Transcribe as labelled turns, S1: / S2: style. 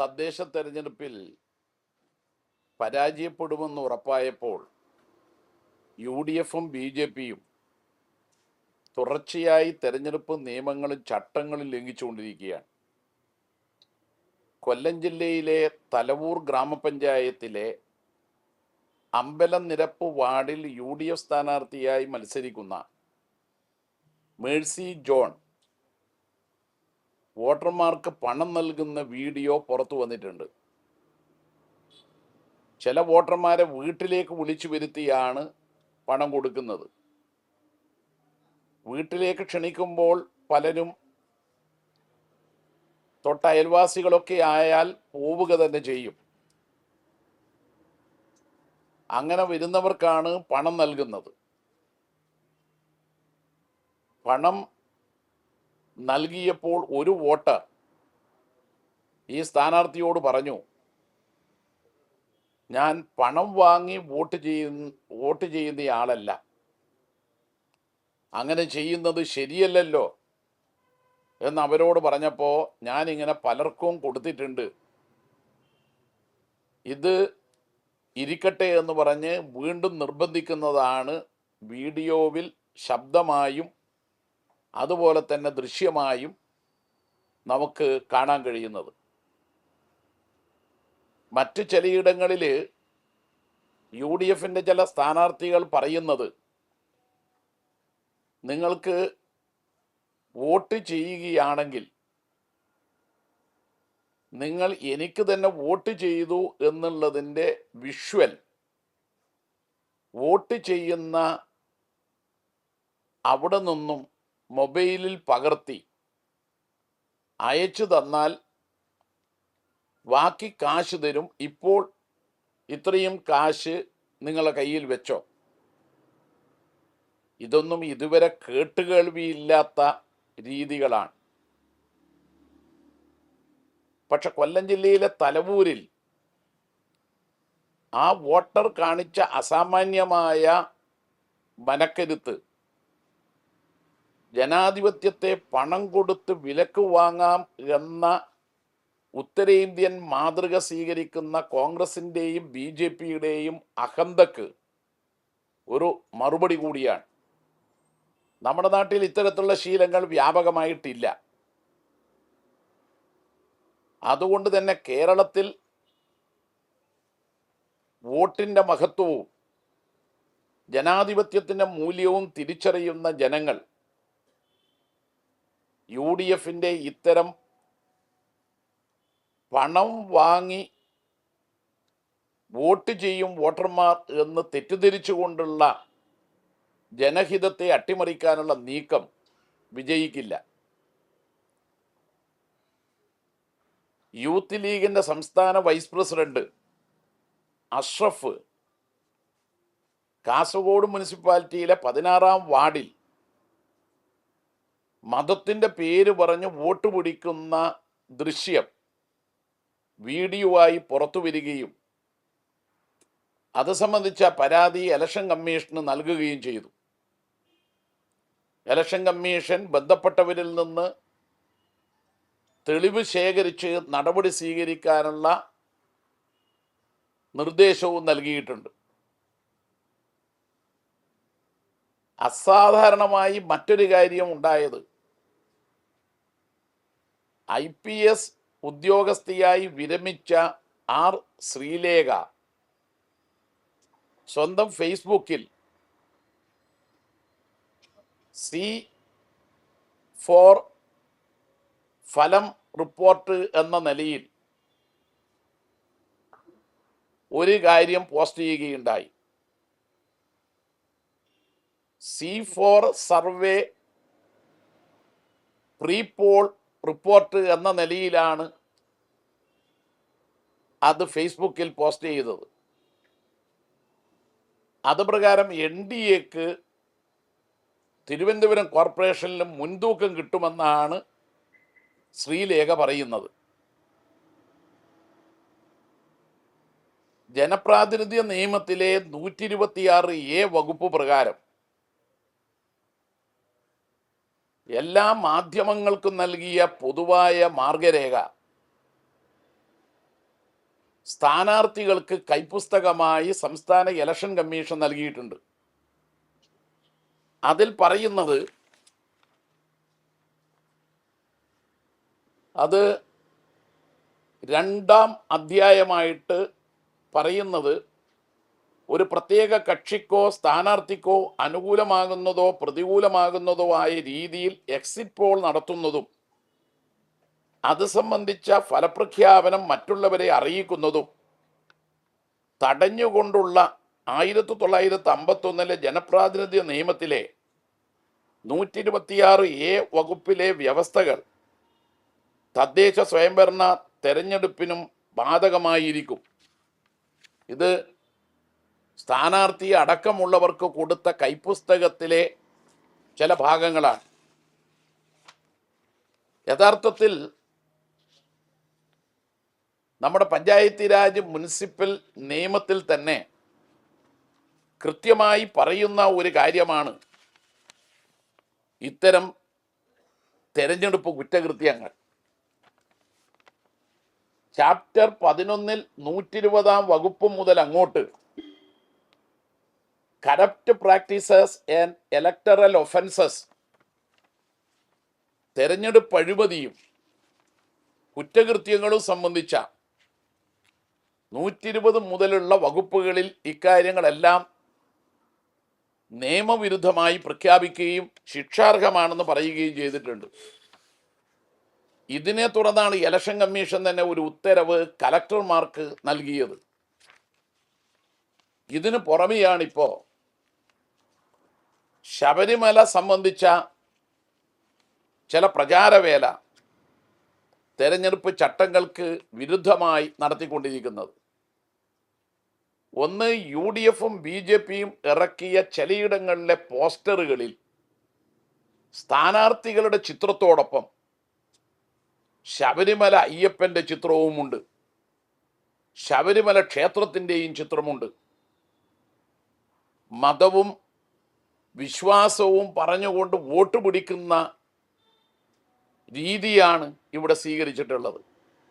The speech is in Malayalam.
S1: തദ്ദേശ തെരഞ്ഞെടുപ്പിൽ പരാജയപ്പെടുമെന്ന് ഉറപ്പായപ്പോൾ യു ഡി എഫും ബി ജെ പിയും തുടർച്ചയായി തെരഞ്ഞെടുപ്പ് നിയമങ്ങളും ചട്ടങ്ങളും ലംഘിച്ചുകൊണ്ടിരിക്കുകയാണ്. കൊല്ലം ജില്ലയിലെ തലവൂർ ഗ്രാമപഞ്ചായത്തിലെ അമ്പലം നിരപ്പ് വാർഡിൽ യു ഡി എഫ് സ്ഥാനാർത്ഥിയായി മത്സരിക്കുന്ന മേഴ്സി ജോൺ വോട്ടർമാർക്ക് പണം നൽകുന്ന വീഡിയോ പുറത്തു വന്നിട്ടുണ്ട്. ചില വോട്ടർമാരെ വീട്ടിലേക്ക് വിളിച്ചു വരുത്തിയാണ് പണം കൊടുക്കുന്നത്. വീട്ടിലേക്ക് ക്ഷണിക്കുമ്പോൾ പലരും തൊട്ട അയൽവാസികളൊക്കെ ആയാൽ പോവുക തന്നെ ചെയ്യും. അങ്ങനെ വരുന്നവർക്കാണ് പണം നൽകുന്നത്. പണം നൽകിയപ്പോൾ ഒരു വോട്ട് ഈ സ്ഥാനാർത്ഥിയോട് പറഞ്ഞു ഞാൻ പണം വാങ്ങി വോട്ട് ചെയ്യുന്ന വോട്ട് ചെയ്യുന്ന ആളല്ല. അങ്ങനെ ചെയ്യുന്നത് ശരിയല്ലല്ലോ എന്ന് അവരോട് പറഞ്ഞപ്പോൾ ഞാനിങ്ങനെ പലർക്കും കൊടുത്തിട്ടുണ്ട്. ഇത് ഇരിക്കട്ടെ എന്ന് പറഞ്ഞ് വീണ്ടും നിർബന്ധിക്കുന്നതാണ് വീഡിയോവിൽ ശബ്ദമായും അതുപോലെ തന്നെ ദൃശ്യമായും നമുക്ക് കാണാൻ കഴിയുന്നത്. മറ്റു ചിലയിടങ്ങളിൽ യു ഡി എഫിന്റെ ചില സ്ഥാനാർത്ഥികൾ പറയുന്നത് നിങ്ങൾക്ക് വോട്ട് ചെയ്യുകയാണെങ്കിൽ നിങ്ങൾ എനിക്ക് തന്നെ വോട്ട് ചെയ്തു എന്നുള്ളതിന്റെ വിഷ്വൽ വോട്ട് ചെയ്യുന്ന അവിടെ നിന്നും മൊബൈലിൽ പകർത്തി അയച്ചു തന്നാൽ ബാക്കി കാശ് തരും. ഇപ്പോൾ ഇത്രയും കാശ് നിങ്ങളെ കയ്യിൽ വെച്ചോ? ഇതൊന്നും ഇതുവരെ കേട്ടുകേൾവിയില്ലാത്ത രീതികളാണ്. പക്ഷെ കൊല്ലം ജില്ലയിലെ തലവൂരിൽ ആ വോട്ടർ കാണിച്ച അസാമാന്യമായ മനക്കരുത്ത് ജനാധിപത്യത്തെ പണം കൊടുത്ത് വിലക്ക് വാങ്ങാം എന്ന ഉത്തരേന്ത്യൻ മാതൃക സ്വീകരിക്കുന്ന കോൺഗ്രസിന്റെയും ബി ജെ പിയുടെയും അഹന്തക്ക് ഒരു മറുപടി കൂടിയാണ്. നമ്മുടെ നാട്ടിൽ ഇത്തരത്തിലുള്ള ശീലങ്ങൾ വ്യാപകമായിട്ടില്ല. അതുകൊണ്ട് തന്നെ കേരളത്തിൽ വോട്ടിന്റെ മഹത്വവും ജനാധിപത്യത്തിന്റെ മൂല്യവും തിരിച്ചറിയുന്ന ജനങ്ങൾ യു ഡി എഫിന്റെ ഇത്തരം പണം വാങ്ങി വോട്ട് ചെയ്യും വോട്ടർമാർ എന്ന് തെറ്റിദ്ധരിച്ചുകൊണ്ടുള്ള ജനഹിതത്തെ അട്ടിമറിക്കാനുള്ള നീക്കം വിജയിക്കില്ല. യൂത്ത് ലീഗിന്റെ സംസ്ഥാന വൈസ് പ്രസിഡന്റ് അഷ്റഫ് കാസർഗോഡ് മുനിസിപ്പാലിറ്റിയിലെ പതിനാറാം വാർഡിൽ മതത്തിന്റെ പേര് പറഞ്ഞ് വോട്ട് പിടിക്കുന്ന ദൃശ്യം വീഡിയോ ആയി പുറത്തു വരികയും അത് സംബന്ധിച്ച പരാതി ഇലക്ഷൻ കമ്മീഷന് നൽകുകയും ചെയ്തു. ഇലക്ഷൻ കമ്മീഷൻ ബന്ധപ്പെട്ടവരിൽ നിന്ന് തെളിവ് ശേഖരിച്ച് നടപടി സ്വീകരിക്കാനുള്ള നിർദ്ദേശവും നൽകിയിട്ടുണ്ട്. അസാധാരണമായി മറ്റൊരു കാര്യം ഉണ്ടായത് ഐ പി എസ് ഉദ്യോഗസ്ഥയായി വിരമിച്ച ആർ ശ്രീലേഖ സ്വന്തം ഫേസ്ബുക്കിൽ സി ഫോർ ഫലം റിപ്പോർട്ട് എന്ന നിലയിൽ ഒരു കാര്യം പോസ്റ്റ് ചെയ്യുകയുണ്ടായി. C four survey prepoll report എന്ന നിലയിലാണ് അത് ഫേസ്ബുക്കിൽ പോസ്റ്റ് ചെയ്തത്. അത് പ്രകാരം എൻ ഡി എക്ക് തിരുവനന്തപുരം കോർപ്പറേഷനിലും മുൻതൂക്കം കിട്ടുമെന്നാണ് ശ്രീലേഖ പറയുന്നത്. ജനപ്രാതിനിധ്യ നിയമത്തിലെ നൂറ്റി ഇരുപത്തിയാറ് എ വകുപ്പ് പ്രകാരം എല്ലാ മാധ്യമങ്ങൾക്കും നൽകിയ പൊതുവായ മാർഗരേഖ. സ്ഥാനാർത്ഥികൾക്ക് കൈപ്പുസ്തകമായി സംസ്ഥാന ഇലക്ഷൻ കമ്മീഷൻ നൽകിയിട്ടുണ്ട്. അതിൽ പറയുന്നത് അത് രണ്ടാം അധ്യായമായിട്ട് പറയുന്നത് ഒരു പ്രത്യേക കക്ഷിക്കോ സ്ഥാനാർത്ഥിക്കോ അനുകൂലമാകുന്നതോ പ്രതികൂലമാകുന്നതോ ആയ രീതിയിൽ എക്സിറ്റ് പോൾ നടത്തുന്നതും അത് സംബന്ധിച്ച ഫലപ്രഖ്യാപനം മറ്റുള്ളവരെ അറിയിക്കുന്നതും തടഞ്ഞുകൊണ്ടുള്ള ആയിരത്തി തൊള്ളായിരത്തി അമ്പത്തൊന്നിലെ ജനപ്രാതിനിധ്യ നിയമത്തിലെ നൂറ്റി ഇരുപത്തിയാറ് എ വകുപ്പിലെ വ്യവസ്ഥകൾ തദ്ദേശ സ്വയംഭരണ തെരഞ്ഞെടുപ്പിനും ബാധകമായിരിക്കും. ഇത് സ്ഥാനാർത്ഥി അടക്കമുള്ളവർക്ക് കൊടുത്ത കൈപ്പുസ്തകത്തിലെ ചില ഭാഗങ്ങളാണ്. യഥാർത്ഥത്തിൽ നമ്മുടെ പഞ്ചായത്തി രാജ് മുനിസിപ്പൽ നിയമത്തിൽ തന്നെ കൃത്യമായി പറയുന്ന ഒരു കാര്യമാണ്. ഇത്തരം തെരഞ്ഞെടുപ്പ് കുറ്റകൃത്യങ്ങൾ. ചാപ്റ്റർ പതിനൊന്നിൽ നൂറ്റി ഇരുപതാം വകുപ്പ് മുതൽ അങ്ങോട്ട് corrupt practices and electoral offences തെരഞ്ഞെടുപ്പ് അഴിമതിയും കുറ്റകൃത്യങ്ങളും സംബന്ധിച്ച നൂറ്റി ഇരുപത് മുതലുള്ള വകുപ്പുകളിൽ ഇക്കാര്യങ്ങളെല്ലാം നിയമവിരുദ്ധമായി പ്രഖ്യാപിക്കുകയും ശിക്ഷാർഹമാണെന്ന് പറയുകയും ചെയ്തിട്ടുണ്ട്. ഇതിനെ തുടർന്നാണ് ഇലക്ഷൻ കമ്മീഷൻ തന്നെ ഒരു ഉത്തരവ് കലക്ടർമാർക്ക് നൽകിയത്. ഇതിന് പുറമെയാണിപ്പോൾ ശബരിമല സംബന്ധിച്ച ചില പ്രചാരവേല തെരഞ്ഞെടുപ്പ് ചട്ടങ്ങൾക്ക് വിരുദ്ധമായി നടത്തിക്കൊണ്ടിരിക്കുന്നത്. ഒന്ന് യു ഡി എഫും ബി ജെ പിയും ഇറക്കിയ ചിലയിടങ്ങളിലെ പോസ്റ്ററുകളിൽ സ്ഥാനാർത്ഥികളുടെ ചിത്രത്തോടൊപ്പം ശബരിമല അയ്യപ്പന്റെ ചിത്രവുമുണ്ട്. ശബരിമല ക്ഷേത്രത്തിന്റെയും ചിത്രമുണ്ട്. മതവും വിശ്വാസവും പറഞ്ഞുകൊണ്ട് വോട്ട് പിടിക്കുന്ന രീതിയാണ് ഇവിടെ സ്വീകരിച്ചിട്ടുള്ളത്.